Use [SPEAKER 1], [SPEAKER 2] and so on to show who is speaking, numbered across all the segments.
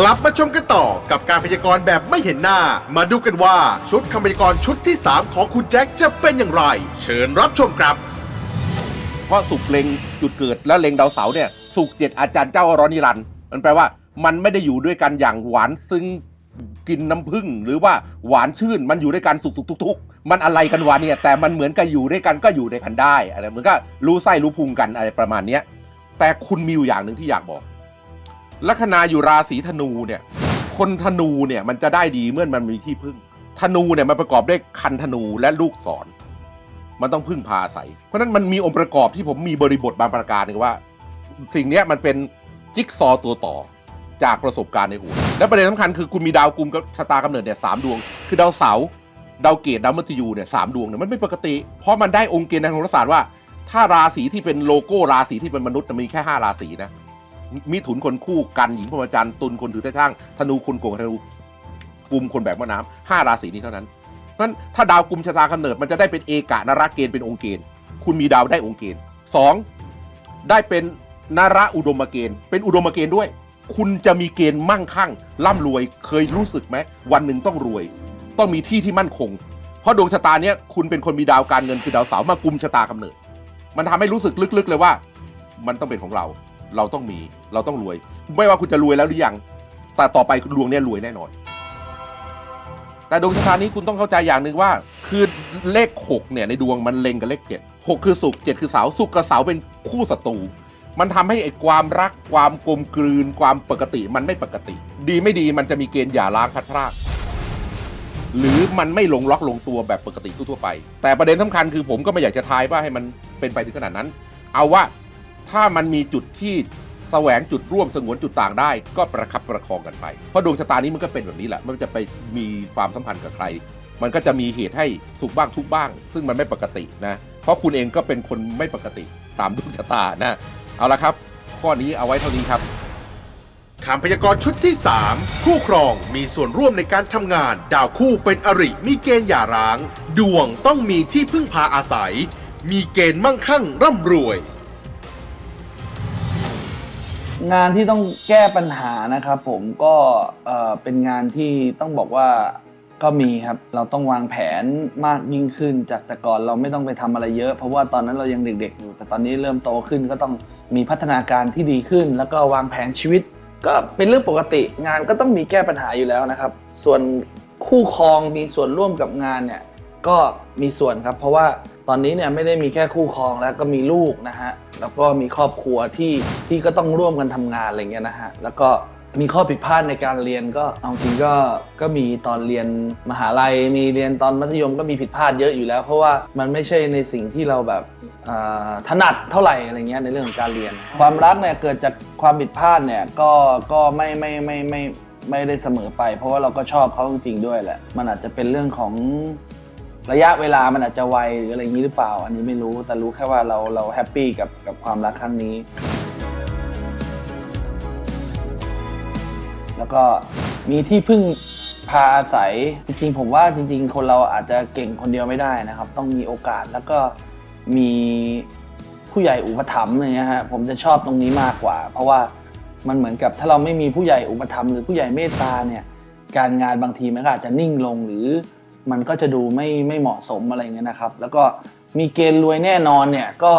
[SPEAKER 1] กลับมาชมกันต่อกับการพยากรณ์แบบไม่เห็นหน้า มาดูกันว่าชุดคำพยากรณ์ชุดที่ 3 ของคุณแจ็คจะเป็นอย่างไร เชิญรับชมครับ
[SPEAKER 2] เพราะสุกเล็งจุดเกิดแล้วเล็งดาวเสาร์เนี่ยสุกเจ็ดอาจารย์เจ้าอรนิรันดร์มันแปลว่ามันไม่ได้อยู่ด้วยกันอย่างหวานซึ้งกินน้ำผึ้งหรือว่าหวานชื่นมันอยู่ด้วยกันสุกทุกทุกมันอะไรกันวะเนี่ยแต่มันเหมือนกับอยู่ด้วยกันก็อยู่ด้วยกันได้อะไรเหมือนก็รู้ไส้รู้พุงกันอะไรประมาณเนี้ยแต่คุณมีอยู่อย่างหนึ่งที่อยากบอก ลัคนาอยู่ราศีธนูเนี่ย คนธนูเนี่ยมันจะได้ดีเมื่อมันมีที่พึ่ง ธนูเนี่ยมันประกอบด้วยคันธนูและลูกศร มันต้องพึ่งพาอาศัย เพราะฉะนั้นมันมีองค์ประกอบที่ผมมีบริบทบางประการนึงว่า สิ่งนี้มันเป็นจิ๊กซอตัวต่อจากประสบการณ์ในหัวและประเด็นสำคัญคือคุณมีดาวกลุ่มกับชะตากำเนิดเนี่ยสามดวง คือดาวเสาร์ดาวเกตดาวมฤตยูเนี่ยสามดวงเนี่ยมันไม่ปกติ เพราะมันได้องค์เกณฑ์ทางโหราศาสตร์ว่า ถ้าราศีที่เป็นโลโก้ราศีที่เป็นมนุษย์มีแค่ห้าราศีนะ มีถุนคนคู่กันหญิงพรหมจรรย์ตุลคนถือตะช่างธนูคนโกงธนูกลุ่มคนแบกว่าน้ำห้าราศีนี้เท่านั้นนั้นถ้าดาวกลุ่มชะตากำเนิดมันจะได้เป็นเอกะนราเกณฑ์เป็นองค์เกณฑ์ คุณมีดาวได้องค์เกณฑ์สองได้เป็นนราอุดมเกณฑ์ เป็นอุดมเกณฑ์ด้วย คุณจะมีเกณฑ์มั่งคั่งร่ำรวยเคยรู้สึกไหมวันหนึ่งต้องรวย ต้องมีที่ที่มั่นคง เพราะดวงชะตาเนี้ยคุณเป็นคนมีดาวการเงินคือดาวเสาร์มากุมชะตากำเนิด มันทำให้รู้สึกลึกๆเลยว่า มันต้องเป็นของเรา เราต้องมีเราต้องรวย ไม่ว่าคุณจะรวยแล้วหรือยัง แต่ต่อไปดวงเนี้ยรวยแน่นอน แต่ดวงชะตานี้คุณต้องเข้าใจอย่างหนึ่งว่า คือเลขหกเนี่ยในดวงมันเล็งกับเลขเจ็ดหกคือสุขเจ็ดคือเสาสุขกับเสาเป็นคู่ศัตรูมันทำให้ไอ้ความรักความกลมกลืนความปกติมันไม่ปกติ ดีไม่ดีมันจะมีเกณฑ์หย่าร้างพัดพรากหรือมันไม่ลงล็อกลงตัวแบบปกติทั่วไป แต่ประเด็นสำคัญคือผมก็ไม่อยากจะทายว่าให้มันเป็นไปถึงขนาดนั้น เอาว่า ถ้ามันมีจุดที่แสวงจุดร่วมสงวนจุดต่างได้ ก็ประคับประคองกันไป เพราะดวงชะตานี้มันก็เป็นแบบนี้แหละ มันจะไปมีความสัมพันธ์กับใคร มันก็จะมีเหตุให้สุขบ้างทุกบ้าง ซึ่งมันไม่ปกตินะ เพราะคุณเองก็เป็นคนไม่ปกติตามดวงชะตานะ เอาละครับ ข้อนี้เอาไว้เท่านี้ครับ
[SPEAKER 1] คำพยากรณ์ชุดที่ 3 คู่ครองมีส่วนร่วมในการทำงาน ดาวคู่เป็นอริมีเกณฑ์หย่าร้าง ดวงต้องมีที่พึ่งพาอาศัย มีเกณฑ์มั่งคั่งร่ำรวย
[SPEAKER 3] งานที่ต้องแก้ปัญหานะครับผมก็เอ่อเป็นงานที่ต้องบอกว่าก็มีครับเราต้องวางแผนมากยิ่งขึ้น จากแต่ก่อนเราไม่ต้องไปทำอะไรเยอะ เพราะว่าตอนนั้นเรายังเด็กๆอยู่ แต่ตอนนี้เริ่มโตขึ้นก็ต้องมีพัฒนาการที่ดีขึ้น แล้วก็วางแผนชีวิต ก็เป็นเรื่องปกติงานก็ต้องมีแก้ปัญหาอยู่แล้วนะครับ ส่วนคู่ครองมีส่วนร่วมกับงานเนี่ยก็มีส่วนครับ เพราะว่า ตอนนี้เนี่ยไม่ได้มีแค่คู่ครองแล้วก็มีลูกนะฮะแล้วก็มีครอบครัวที่ที่ก็ต้องร่วมกันทำงานอะไรเงี้ยนะฮะแล้วก็มีข้อผิดพลาดในการเรียนก็เอาจริงก็ก็มีตอนเรียนมหาลัย มีเรียนตอนมัธยมก็มีผิดพลาดเยอะอยู่แล้ว เพราะว่ามันไม่ใช่ในสิ่งที่เราแบบถนัดเท่าไหร่อะไรเงี้ยในเรื่องของการเรียน ความรักเนี่ยเกิดจากความผิดพลาดเนี่ยก็ก็ไม่ไม่ไม่ไม่ไม่ไม่ได้เสมอไป เพราะว่าเราก็ชอบเขาจริงๆด้วยแหละมันอาจจะเป็นเรื่องของ ระยะเวลามันอาจจะไวหรืออะไรอย่างนี้หรือเปล่า อันนี้ไม่รู้แต่รู้แค่ว่าเราเราแฮปปี้กับกับความรักครั้งนี้ แล้วก็มีที่พึ่งพาอาศัยจริงๆ ผมว่าจริง ๆ คนเราอาจจะเก่งคนเดียวไม่ได้นะครับ ต้องมีโอกาสแล้วก็มีผู้ใหญ่อุปถัมภ์อะไรเงี้ยฮะผมจะชอบตรงนี้มากกว่า เพราะว่ามันเหมือนกับถ้าเราไม่มีผู้ใหญ่อุปถัมภ์หรือผู้ใหญ่เมตตาเนี่ยการงานบางทีมันก็อาจจะนิ่งลงหรือ มันก็จะดูไม่ไม่เหมาะสมอะไรเงี้ยนะครับ แล้วก็มีเกณฑ์รวยแน่นอนเนี่ยก็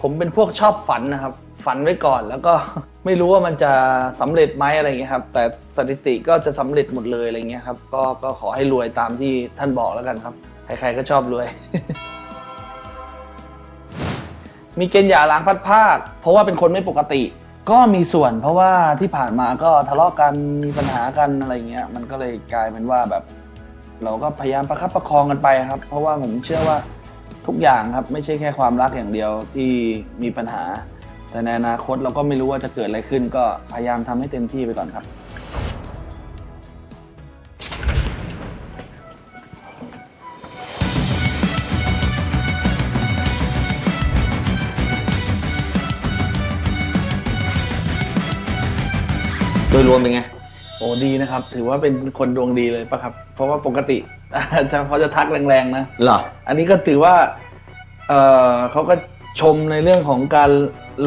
[SPEAKER 3] ผมเป็นพวกชอบฝันนะครับ ฝันไว้ก่อนแล้วก็ไม่รู้ว่ามันจะสำเร็จไหมอะไรเงี้ยครับ แต่สถิติก็จะสำเร็จหมดเลยอะไรเงี้ยครับก็ก็ขอให้รวยตามที่ท่านบอกแล้วกันครับ ใครๆก็ชอบรวย มีเกณฑ์หย่าร้างพัดภาคเพราะว่าเป็นคนไม่ปกติก็มีส่วนเพราะว่าที่ผ่านมาก็ทะเลาะกันมีปัญหากันอะไรเงี้ยมันก็เลยกลายเป็นว่าแบบ เราก็พยายามประคับประคองกันไปครับ เพราะว่าผมเชื่อว่าทุกอย่างครับไม่ใช่แค่ความรักอย่างเดียวที่มีปัญหา แต่ในอนาคตเราก็ไม่รู้ว่าจะเกิดอะไรขึ้น ก็พยายามทำให้เต็มที่ไปก่อนครับ
[SPEAKER 4] โดยรวมเป็นไง
[SPEAKER 3] อ้ดีนะครับ ถือว่าเป็นคนดวงดีเลยปะครับ เพราะว่าปกติ จะเขาจะทักแรงๆนะ
[SPEAKER 4] เหรอ
[SPEAKER 3] อันนี้ก็ถือว่าเออเขาก็ชมในเรื่องของการ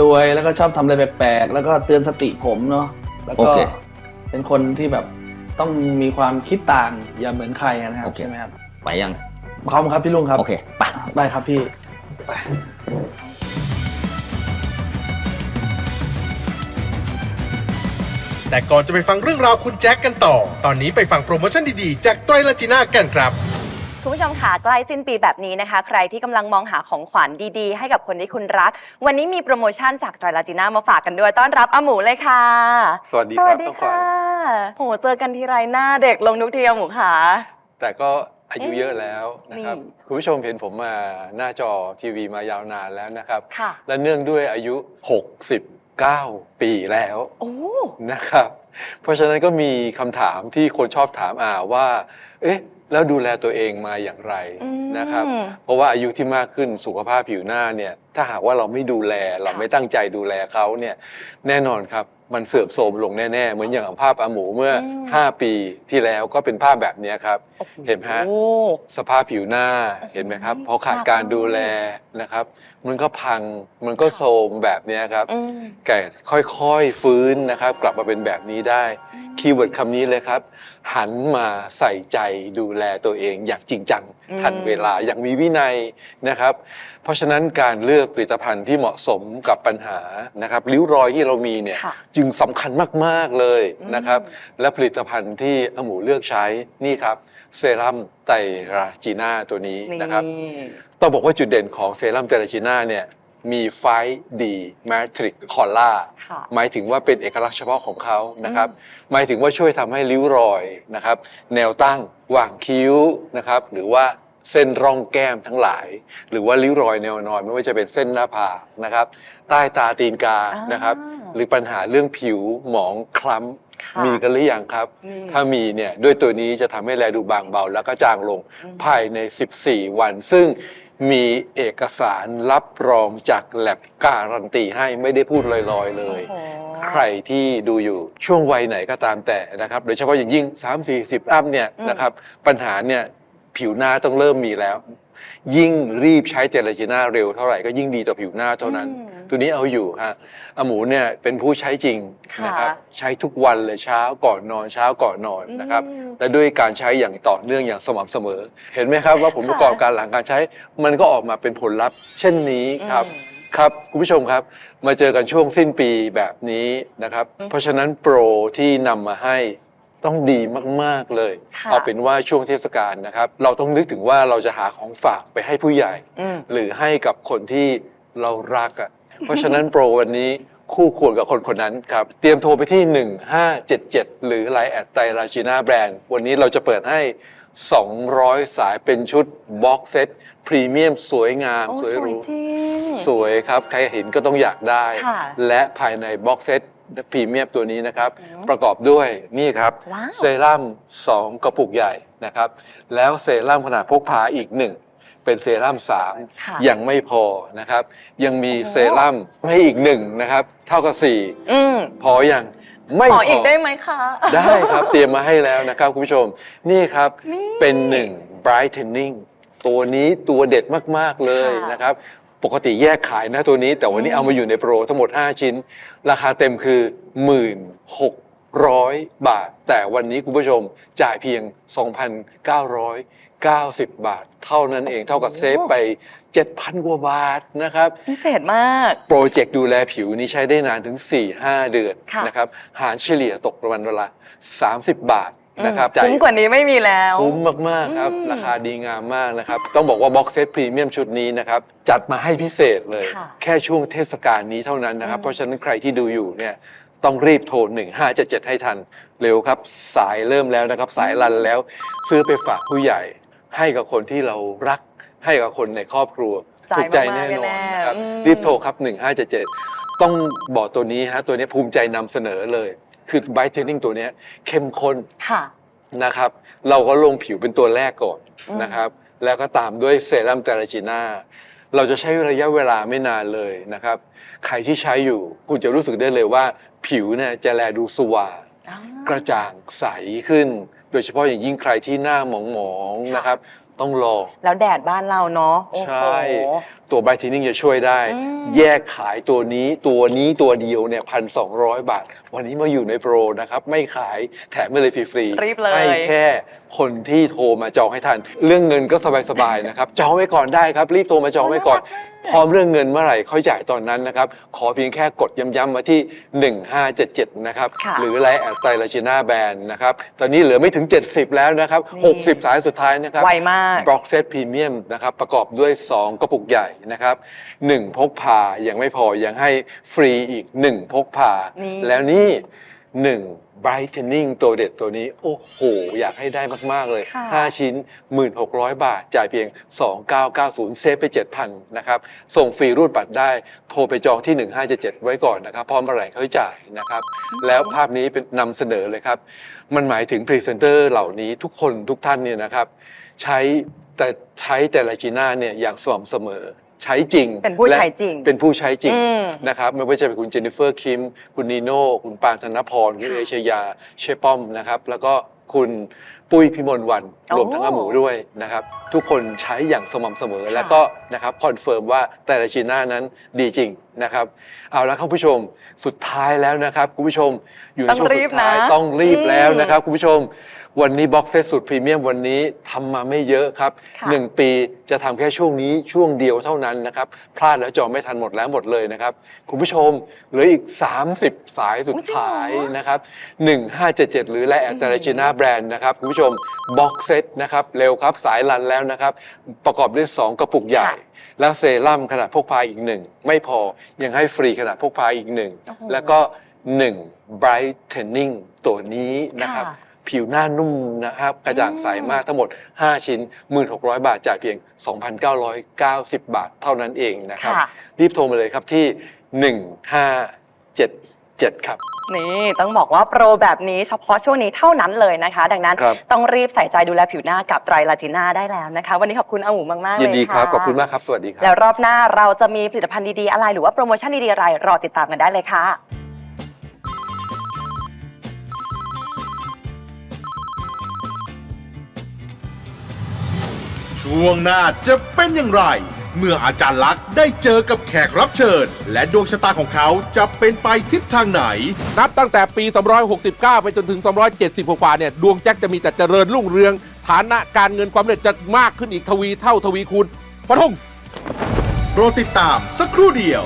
[SPEAKER 3] รวยแล้วก็ชอบทำอะไรแปลกๆ แล้วก็เตือนสติผมเนาะแล้วก็
[SPEAKER 4] โอเค
[SPEAKER 3] พเป็นคนที่แบบต้องมีความคิดต่างอย่าเหมือนใครนะครับ
[SPEAKER 4] โอเค
[SPEAKER 3] ใช่ไหมครับ
[SPEAKER 4] ไปยัง
[SPEAKER 3] พร้อมครับพี่ลุงครับ
[SPEAKER 4] โอเคไป
[SPEAKER 3] ได้ครับพี่ไป
[SPEAKER 1] แต่ก่อนจะไปฟังเรื่องราวคุณแจ็คกันต่อ ตอนนี้ไปฟังโปรโมชั่นดีๆ จากไตรลาจีน่ากันครับ
[SPEAKER 5] คุณผู้ชมค่ะใกล้สิ้นปีแบบนี้นะคะ ใครที่กำลังมองหาของขวัญดีๆ ให้กับคนที่คุณรัก วันนี้มีโปรโมชั่นจากไตรลาจีน่ามาฝากกันด้วยต้อนรับอาหมูเลยค่ะ
[SPEAKER 6] สวัสดี
[SPEAKER 5] ส
[SPEAKER 6] ค
[SPEAKER 5] วั
[SPEAKER 6] รั
[SPEAKER 5] ส
[SPEAKER 6] บ
[SPEAKER 5] ดี
[SPEAKER 6] ต้องขวั
[SPEAKER 5] ค่ะ
[SPEAKER 6] ญ
[SPEAKER 5] โหเจอกันทีไรหน้าเด็กลงทุกทีอาหมูค่ะ
[SPEAKER 6] แต่ก็อายุเยอะแล้วนะครับ
[SPEAKER 5] นี่
[SPEAKER 6] คุณผู้ชมเห็นผมมาหน้าจอทีวีมายาวนานแล้วนะครับ
[SPEAKER 5] ค่ะ
[SPEAKER 6] และเนื่องด้วยอายุ 69ปีแล้ว
[SPEAKER 5] โอ้
[SPEAKER 6] นะครับ เพราะฉะนั้นก็มีคำถามที่คนชอบถามอาว่า เอ๊ะ แล้วดูแลตัวเองมาอย่างไร
[SPEAKER 5] อืม
[SPEAKER 6] นะครับ เพราะว่าอายุที่มากขึ้นสุขภาพผิวหน้าเนี่ย ถ้าหากว่าเราไม่ดูแลเราไม่ตั้งใจดูแลเขาเนี่ย แน่นอนครับ มันเสื่อมโทรมลงแน่ๆ เหมือนอย่างภาพอาหมูเมื่ออ5ปีที่แล้วก็เป็นภาพแบบเนี้ยครับ
[SPEAKER 5] โอ้โเห็
[SPEAKER 6] นไหมฮะ
[SPEAKER 5] โอ้
[SPEAKER 6] สภาพผิวหน้าเห็นไหมครับพอขาดการดูแลนะครับ มันก็พังมันก็โทรมแบบเนี้ยครับ
[SPEAKER 5] อืม
[SPEAKER 6] แต่ค่อยๆฟื้นนะครับ กลับมาเป็นแบบนี้ได้ คีย์เวิร์ดคำนี้เลยครับ หันมาใส่ใจดูแลตัวเองอย่างจริงจัง
[SPEAKER 5] อืม
[SPEAKER 6] ทันเวลาอย่างมีวินัยนะครับ เพราะฉะนั้นการเลือกผลิตภัณฑ์ที่เหมาะสมกับปัญหานะครับริ้วรอยที่เรามีเนี่ย
[SPEAKER 5] ค่ะ
[SPEAKER 6] จึงสำคัญมาก ๆ เลยนะครับ
[SPEAKER 5] อืม
[SPEAKER 6] และผลิตภัณฑ์ที่อาหมูเลือกใช้นี่ครับเซรั่มไตรราจีน่าตัวนี้นะครับต้องบอกว่าจุดเด่นของเซรั่มไตรราจีน่าเนี่ย มีไฟดีแมทริกคอล่า
[SPEAKER 5] ค่ะ
[SPEAKER 6] หมายถึงว่าเป็นเอกลักษณ์เฉพาะของเขานะครับ หมายถึงว่าช่วยทำให้ริ้วรอยนะครับ แนวตั้งหว่างคิ้วนะครับ หรือว่าเส้นร่องแก้มทั้งหลาย หรือว่าริ้วรอยแนวนอนไม่ว่าจะเป็นเส้นหน้าผากนะครับ ใต้ตาตีนกา
[SPEAKER 5] อ่าน
[SPEAKER 6] นะครับ หรือปัญหาเรื่องผิวหมองคล้ำ
[SPEAKER 5] ค่ะ
[SPEAKER 6] มีกันหรือยังครับ
[SPEAKER 5] อืม
[SPEAKER 6] ถ้ามีเนี่ยด้วยตัวนี้จะทำให้แลดูบางเบา แล้วก็จางลง
[SPEAKER 5] อืม
[SPEAKER 6] ภายใน 14 วัน ซึ่ง มีเอกสารรับรองจากแลบการันตีให้ไม่ได้พูดลอยๆเลย
[SPEAKER 5] โอ้โห
[SPEAKER 6] ใครที่ดูอยู่ช่วงวัยไหนก็ตามแต่นะครับ โดยเฉพาะอย่างยิ่ง 3 4 0 อัพเนี่ย
[SPEAKER 5] อืม
[SPEAKER 6] นะครับปัญหาเนี่ยผิวหน้าต้องเริ่มมีแล้ว ยิ่งรีบใช้เจลาจิน่าเร็วเท่าไหร่ก็ยิ่งดีต่อผิวหน้าเท่านั้น
[SPEAKER 5] อืม
[SPEAKER 6] ตัวนี้เอาอยู่ฮะอาหมูเนี่ยเป็นผู้ใช้จริง
[SPEAKER 5] ค่ะ
[SPEAKER 6] นะครับใช้ทุกวันเลยเช้าก่อนนอนเช้าก่อนนอนนะครับ
[SPEAKER 5] อืม
[SPEAKER 6] และด้วยการใช้อย่างต่อเนื่องอย่างสม่ำเสมอ เห็นไหมครับว่าผลประกอบการหลังการใช้ มันก็ออกมาเป็นผลลัพธ์เช่นนี้ครับ
[SPEAKER 5] อืม
[SPEAKER 6] ครับคุณผู้ชมครับมาเจอกันช่วงสิ้นปีแบบนี้นะครับ
[SPEAKER 5] อืม
[SPEAKER 6] เพราะฉะนั้นโปรที่นำมาให้ ต้องดีมากๆเลย
[SPEAKER 5] ค่ะ
[SPEAKER 6] เอาเป็นว่าช่วงเทศกาลนะครับ เราต้องนึกถึงว่าเราจะหาของฝากไปให้ผู้ใหญ่
[SPEAKER 5] อืม
[SPEAKER 6] หรือให้กับคนที่เรารักอะ เพราะฉะนั้นโปรวันนี้คู่ควรกับคนคนนั้นครับ เตรียมโทรไปที่ 1577 หรือไลน์แอดไตราชินาแบรนด์วันนี้เราจะเปิดให้ 200 สายเป็นชุดบ็อกเซตพรีเมียมสวยงาม
[SPEAKER 5] โอ้
[SPEAKER 6] สวย
[SPEAKER 5] ส
[SPEAKER 6] ห
[SPEAKER 5] วย
[SPEAKER 6] รู
[SPEAKER 5] จริง
[SPEAKER 6] สวยครับ ใครเห็นก็ต้องอยากได้
[SPEAKER 5] ค่ะ
[SPEAKER 6] และภายในบ็อกเซต พรีเมียมตัวนี้นะครับ
[SPEAKER 5] อืม
[SPEAKER 6] ประกอบด้วยนี่ครับ
[SPEAKER 5] ว้าว
[SPEAKER 6] เซรั่ม2 กระปุกใหญ่นะครับ แล้วเซรั่มขนาดพกพาอีกหนึ่งเป็นเซรั่ม
[SPEAKER 5] ค่ะ
[SPEAKER 6] 3ยังไม่พอนะครับ ยังมี
[SPEAKER 5] โอ้โห
[SPEAKER 6] เซรั่มให้อีกหนึ่งนะครับ เท่ากับ
[SPEAKER 5] อืม
[SPEAKER 6] 4พออย่างไม่
[SPEAKER 5] ข
[SPEAKER 6] พ
[SPEAKER 5] อ
[SPEAKER 6] อ
[SPEAKER 5] อีกได้ไหมคะ
[SPEAKER 6] ได้ครับเตรียมมาให้แล้วนะครับคุณผู้ชม นี่ครับ
[SPEAKER 5] นี่
[SPEAKER 6] เป็นหนึ่ง brightening ตัวนี้ตัวเด็ดมาก ๆ เลย
[SPEAKER 5] ค่ะ
[SPEAKER 6] นะครับ ปกติแยกขายนะตัวนี้ แต่วันนี้
[SPEAKER 5] อืม
[SPEAKER 6] เอามาอยู่ในโปรทั้งหมด 5 ชิ้น ราคาเต็มคือ 1,600 บาท แต่วันนี้คุณผู้ชมจ่ายเพียง 2,990 บาท เท่านั้นเองเท่ากับเซฟไป 7,000 กว่าบาทนะครับ
[SPEAKER 5] พิเศษมาก
[SPEAKER 6] โปรเจกต์ดูแลผิวนี้ใช้ได้นานถึง 4-5 เดือน
[SPEAKER 5] ค่ะ
[SPEAKER 6] นะครับหารเฉลี่ยตกประมาณเวลา30 บาท นะครับ
[SPEAKER 5] อืมคุ้มกว่านี้ไม่มีแล้ว
[SPEAKER 6] คุ้มมาก ๆ ครับ
[SPEAKER 5] อืม
[SPEAKER 6] ราคาดีงามมากนะครับ ต้องบอกว่าบ็อกเซตพรีเมียมชุดนี้นะครับ จัดมาให้พิเศษเลย
[SPEAKER 5] ค่ะ
[SPEAKER 6] แค่ช่วงเทศกาลนี้เท่านั้นนะครับ
[SPEAKER 5] อืม
[SPEAKER 6] เพราะฉะนั้นใครที่ดูอยู่เนี่ยต้องรีบโทร 1577 ให้ทัน เร็วครับ สายเริ่มแล้วนะครับ สายรันแล้ว ซื้อไปฝากผู้ใหญ่ ให้กับคนที่เรารัก ให้กับคนในครอบครัว
[SPEAKER 5] จ่าย
[SPEAKER 6] ถูกใจ
[SPEAKER 5] มากๆ
[SPEAKER 6] แน่นอน
[SPEAKER 5] แน่ๆ
[SPEAKER 6] นะครับ
[SPEAKER 5] อืม
[SPEAKER 6] รีบโทรครับ 1577 ต้องบอกตัวนี้ฮะตัวนี้ภูมิใจนำเสนอเลย คือไบเทนนิ่งตัวเนี้ยเข้มข้น
[SPEAKER 5] ค่ะ
[SPEAKER 6] นะครับ เราก็ลงผิวเป็นตัวแรกก่อน
[SPEAKER 5] อืม
[SPEAKER 6] นะครับ แล้วก็ตามด้วยเซรั่มเตราจิน่าเราจะใช้ระยะเวลาไม่นานเลยนะครับ ใครที่ใช้อยู่คุณจะรู้สึกได้เลยว่า ผิวเนี่ยจะแลดูสว่าง
[SPEAKER 5] อ่า
[SPEAKER 6] กระจ่างใสขึ้น โดยเฉพาะอย่างยิ่งใครที่หน้าหมองๆ
[SPEAKER 5] ค่ะ
[SPEAKER 6] นะครับ ต้องรอ
[SPEAKER 5] แล้วแดดบ้านเราเนาะโอ้โห
[SPEAKER 6] ใช่ ตัวไบรท์เทนนิ่งจะช่วยได้
[SPEAKER 5] อืม
[SPEAKER 6] แยกขายตัวนี้ตัวนี้ตัวเดียวเนี่ยพันสองบาท วันนี้มาอยู่ในโปรนะครับ ไม่ขายแถมไม่เลยฟรีๆ
[SPEAKER 5] รีบเลย
[SPEAKER 6] ให้แค่คนที่โทรมาจองให้ทัน เรื่องเงินก็สบายๆนะครับ จองไว้ก่อนได้ครับ รีบโทรมาจองไว้ก่อน พร้อมเรื่องเงินเมื่อไหร่ค่อยจ่ายตอนนั้นนะครับ ขอเพียงแค่กดย้ำๆมาที่ 1577 นะครับ
[SPEAKER 5] ค่ะ
[SPEAKER 6] หรือไลน์แอดไตรลาจิน่าแบนนะครับ ตอนนี้เหลือไม่ถึง 70 แล้วนะครับ
[SPEAKER 5] นี่
[SPEAKER 6] 60 สายสุดท้ายนะครับ
[SPEAKER 5] ไวมาก
[SPEAKER 6] บล็อกเซตพรีเมียมนะครับประกอบด้วย 2 กระปุกใหญ่นะครับ1พกพายังไม่พอยังให้ฟรีอีก 1 พกพา
[SPEAKER 5] นี่
[SPEAKER 6] แล้วนี่ 1 brightening ตัวเด็ดตัวนี้ โอ้โห อยากให้ได้มาก ๆ เลย
[SPEAKER 5] ค่ะ
[SPEAKER 6] 5ชิ้น 1,600 บาท จ่ายเพียง 2990 เซฟไป 7,000 นะครับ ส่งฟรีรูดบัตรได้ โทรไปจองที่ 1577 ไว้ก่อนนะครับ พร้อมเมื่อไหร่ค่อยจ่ายนะครับ แล้วภาพนี้เป็นนำเสนอเลยครับ มันหมายถึงพรีเซนเตอร์เหล่านี้ทุกคนทุกท่านเนี่ยนะครับ ใช้แต่ใช้แต่ละจีน่าเนี่ยอย่างสม่ำเสมอใช้จริง
[SPEAKER 5] เป็นผู้ใช้จริง
[SPEAKER 6] และเป็นผู้ใช้จริง
[SPEAKER 5] อืม
[SPEAKER 6] นะครับไม่ว่าจะเป็นคุณเจนนิเฟอร์คิม คุณนีโน่คุณปางธนพรคุณ
[SPEAKER 5] ค่ะ
[SPEAKER 6] เอชยาเชป้อมนะครับ แล้วก็คุณปุ้ยพิมลวัน
[SPEAKER 5] โอ้
[SPEAKER 6] รวมทั้งอาหมูด้วยนะครับ ทุกคนใช้อย่างสม่ำเสมอ
[SPEAKER 5] ค่ะ
[SPEAKER 6] แล้วก็นะครับคอนเฟิร์มว่าแต่ละจีน่านั้นดีจริงนะครับเอาละครับคุณผู้ชมสุดท้ายแล้วนะครับคุณผู้ชมอยู่ในช่วงสุดท้าย
[SPEAKER 5] ต้
[SPEAKER 6] ต้
[SPEAKER 5] อ
[SPEAKER 6] องง
[SPEAKER 5] รี
[SPEAKER 6] รี
[SPEAKER 5] บบนะ
[SPEAKER 6] แล้วนะครับ
[SPEAKER 5] อืม
[SPEAKER 6] คุณผู้ชม วันนี้บ็อกเซตสุดพรีเมียมวันนี้ทำมาไม่เยอะครับ
[SPEAKER 5] ค่ะ
[SPEAKER 6] หนึ่งปีจะทำแค่ช่วงนี้ช่วงเดียวเท่านั้นนะครับ พลาดแล้วจองไม่ทันหมดแล้วหมดเลยนะครับ คุณผู้ชมเหลืออีก 30 สายสุดท้ายนะครับ 1577 หรือและแอตเรจิน่าแบรนด์นะครับ คุณผู้ชมบ็อกเซตนะครับ เร็วครับสายลันแล้วนะครับ ประกอบด้วย 2 กระปุกใหญ่
[SPEAKER 5] ค่ะ
[SPEAKER 6] แล้วเซรั่มขนาดพกพาอีกหนึ่งไม่พอยังให้ฟรีขนาดพกพาอีกหนึ่ง
[SPEAKER 5] โอ้โห
[SPEAKER 6] แล้วก็ 1 brightening ตัวนี้นะครับ
[SPEAKER 5] ค่ะ
[SPEAKER 6] ผิวหน้านุ่มนะครับกระจ่างใสมากทั้งหมด 5 ชิ้น 1,600 บาทจ่ายเพียง 2,990 บาทเท่านั้นเองนะครับ
[SPEAKER 5] ค่ะ
[SPEAKER 6] รีบโทรมาเลยครับที่ 1577 ครับ
[SPEAKER 5] นี่ต้องบอกว่าโปรแบบนี้เฉพาะช่วงนี้เท่านั้นเลยนะคะ ดังนั้น
[SPEAKER 6] ครับ
[SPEAKER 5] ต้องรีบใส่ใจดูแลผิวหน้ากับไตรลาจิน่าได้แล้วนะคะ วันนี้ขอบคุณอาหมูมากๆเลย
[SPEAKER 6] ยินดีครับะขอบคุณมากครับ สวัสดีครับ
[SPEAKER 5] แล้วรอบหน้าเราจะมีผลิตภัณฑ์ดีๆอะไร หรือว่าโปรโมชั่นดีๆอะไรรอติดตามกันได้เลยค่ะ
[SPEAKER 1] ช่วงหน้าจะเป็นอย่างไร เมื่ออาจารย์ลักษณ์ได้เจอกับแขกรับเชิญ และดวงชะตาของเขาจะเป็นไปทิศทางไหน
[SPEAKER 2] นับตั้งแต่ปี 269 ไปจนถึง 270 กว่าๆเนี่ย ดวงแจ็คจะมีแต่เจริญรุ่งเรือง ฐานะการเงินความเร็จจะมากขึ้นอีกทวีเท่าทวีคูณพระทง
[SPEAKER 1] โปรดติดตามสักครู่เดียว